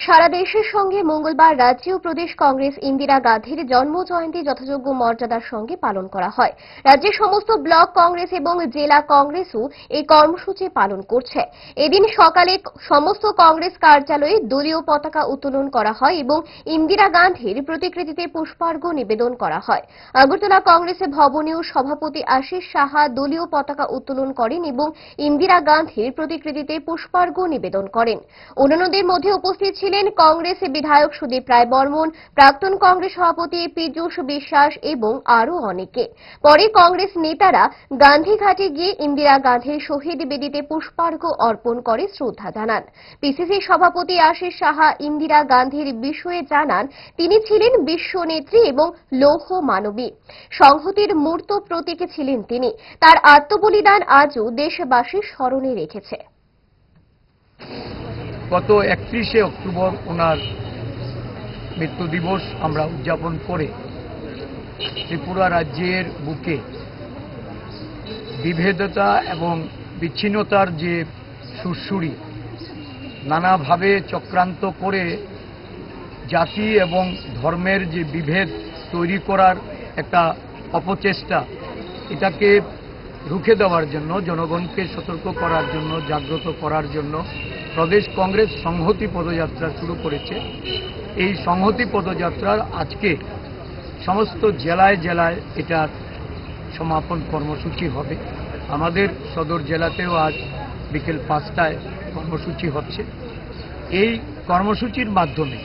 সারা দেশের সঙ্গে মঙ্গলবার রাজ্য ও প্রদেশ কংগ্রেস ইন্দিরা গান্ধীর জন্ম জয়ন্তী যথাযোগ্য মর্যাদার সঙ্গে পালন করা হয়। রাজ্যের সমস্ত ব্লক কংগ্রেস এবং জেলা কংগ্রেসও এই কর্মসূচি পালন করছে। এদিন সকালে সমস্ত কংগ্রেস কার্যালয়ে দলীয় পতাকা উত্তোলন করা হয় এবং ইন্দিরা গান্ধীর প্রতিকৃতিতে পুষ্পার্ঘ্য নিবেদন করা হয়। আগরতলা কংগ্রেসের ভবনেও সভাপতি আশিস সাহা দলীয় পতাকা উত্তোলন করেন এবং ইন্দিরা গান্ধীর প্রতিকৃতিতে পুষ্পার্ঘ্য নিবেদন করেন। অন্যান্যদের মধ্যে উপস্থিত ছিলেন কংগ্রেস বিধায়ক সুদীপ রায় বর্মন, প্রাক্তন কংগ্রেস সভাপতি পীযূষ বিশ্বাস এবং আরও অনেকে। পরে কংগ্রেস নেতারা গান্ধীঘাটে গিয়ে ইন্দিরা গান্ধীর শহীদ বেদিতে পুষ্পার্ঘ অর্পণ করে শ্রদ্ধা জানান। পিসিসি সভাপতি আশিস সাহা ইন্দিরা গান্ধীর বিষয়ে জানান, তিনি ছিলেন বিশ্বনেত্রী এবং লৌহ মানবী। সংহতির মূর্ত প্রতীকে ছিলেন তিনি। তার আত্মবলিদান আজও দেশবাসী স্মরণে রেখেছে। গত একত্রিশে অক্টোবর ওনার মৃত্যু দিবস আমরা উদযাপন করে ত্রিপুরা রাজ্যের বুকে বিভেদতা এবং বিচ্ছিন্নতার যে সুরসুরি, নানাভাবে চক্রান্ত করে জাতি এবং ধর্মের যে বিভেদ তৈরি করার একটা অপচেষ্টা, এটাকে রুখে দেওয়ার জন্য, জনগণকে সতর্ক করার জন্য, জাগ্রত করার জন্য প্রদেশ কংগ্রেস সংহতি পদযাত্রা শুরু করেছে। এই সংহতি পদযাত্রার আজকে সমস্ত জেলায় জেলায় এটার সমাপন কর্মসূচি হবে। আমাদের সদর জেলাতেও আজ বিকেল পাঁচটায় কর্মসূচি হচ্ছে। এই কর্মসূচির মাধ্যমে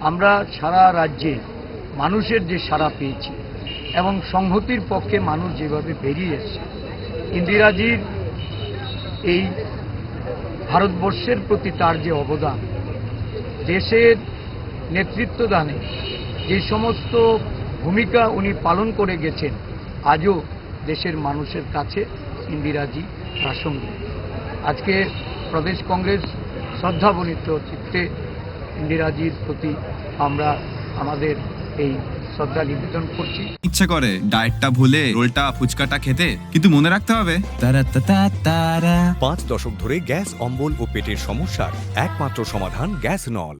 আমরা সারা রাজ্যে মানুষের যে সাড়া পেয়েছি এবং সংহতির পক্ষে মানুষ যেভাবে বেরিয়ে এসছে, ইন্দিরাজির এই ভারতবর্ষের প্রতি তার যে অবদান, দেশের নেতৃত্ব দানে যে সমস্ত ভূমিকা উনি পালন করে গেছেন, আজও দেশের মানুষের কাছে ইন্দিরাজি প্রাসঙ্গিক। আজকে প্রদেশ কংগ্রেস শ্রদ্ধাবনিত চিত্তে ইন্দিরাজির প্রতি আমরা আমাদের এই শ্রদ্ধা নিবেদন করছি। ইচ্ছে করে ডায়েটটা ভুলে রোলটা ফুচকাটা খেতে কিন্তু মনে রাখতে হবে। তারা তারা তারা পাঁচ দশক ধরে গ্যাস অম্বল ও পেটের সমস্যার একমাত্র সমাধান গ্যাস নল।